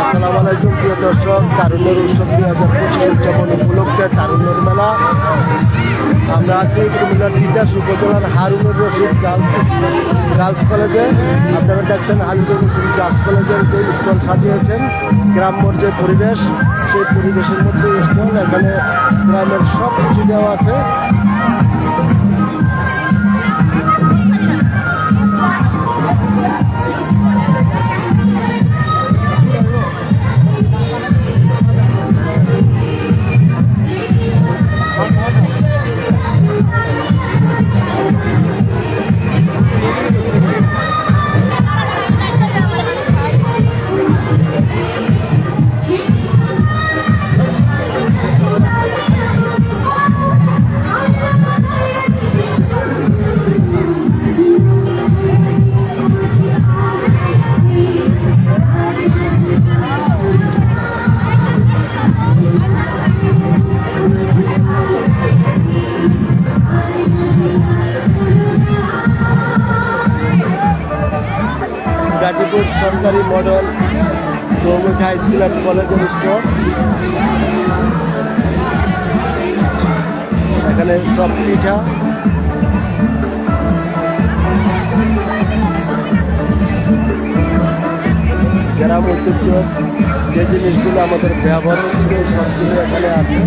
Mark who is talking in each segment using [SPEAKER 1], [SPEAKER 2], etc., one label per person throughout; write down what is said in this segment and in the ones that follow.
[SPEAKER 1] আসসালামু আলাইকুম, প্রিয় দর্শক। তারুণ্যের উৎসব দুই হাজার পঁচিশ উদযাপন উপলক্ষে তারুণ্যের মেলা। আমরা আছি কুমিল্লার তিতাস উপজেলার হারুনুর রশিদ গার্লস গার্লস কলেজে। আপনারা দেখছেন হারুনুর রশিদ গার্লস কলেজের যে স্টল সাজিয়েছেন, গ্রাম্যর যে পরিবেশ, সেই পরিবেশের মধ্যে স্টল। এখানে গ্রামের সব কিছু দেওয়া আছে। গাজীপুর সরকারি model government high school and কলেজের স্টোর। এখানে সব পিঠা। গ্রাম ঐতিহ্য যে জিনিসগুলো আমাদের ব্যবহার হচ্ছে, সবগুলো এখানে আছে।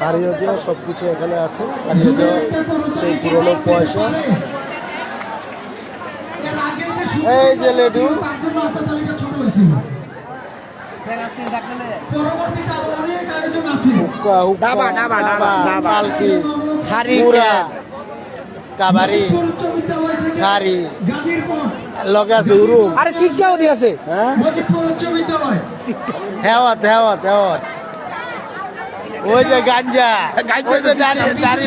[SPEAKER 1] কারিও যে সব কিছু এখানে আছে কারিও যে সেই পুরনো পয়সা এই যে লেডু
[SPEAKER 2] পরবর্তীতে আরও অনেক আয়োজন আছে
[SPEAKER 1] হুক্কা হুক্কা
[SPEAKER 3] ডাবা, হারি
[SPEAKER 1] কারি।
[SPEAKER 2] গাজীরপুর
[SPEAKER 1] লগে আছে
[SPEAKER 3] আরে শিক্ষাও
[SPEAKER 1] হ্যাঁ? হেওয়াত হেওয়াত হেওয়াত। ওই যে গাঞ্জা ওই যে দাড়ি দাড়ি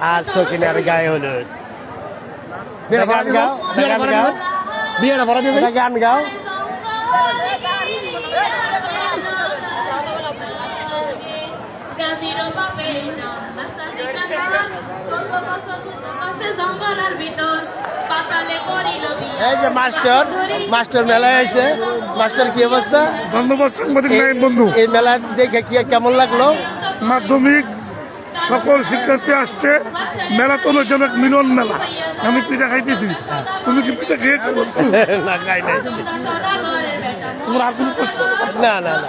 [SPEAKER 1] আর সকিনে আর গায়ে হলুদ। গান গাও গান গাও।
[SPEAKER 3] বিয়েটা ভরা দিয়ে
[SPEAKER 1] গান গাও। এই যে মাস্টার মাস্টার মেলায় আছে মাস্টার কি অবস্থা?
[SPEAKER 4] ধন্যবাদ সাংবাদিক
[SPEAKER 1] এই-
[SPEAKER 4] বন্ধু।
[SPEAKER 1] এই মেলা দেখে কি কেমন লাগল?
[SPEAKER 4] মাধ্যমিক সকল শিক্ষার্থী আসছে। মেলা তো যেন মিলন মেলা। আমি পিঠা খাইতেছি। তুমি কি পিঠা খেয়েছো
[SPEAKER 1] না খাই নাই।
[SPEAKER 4] তোমার আর কোনো প্রশ্ন?
[SPEAKER 1] না না না।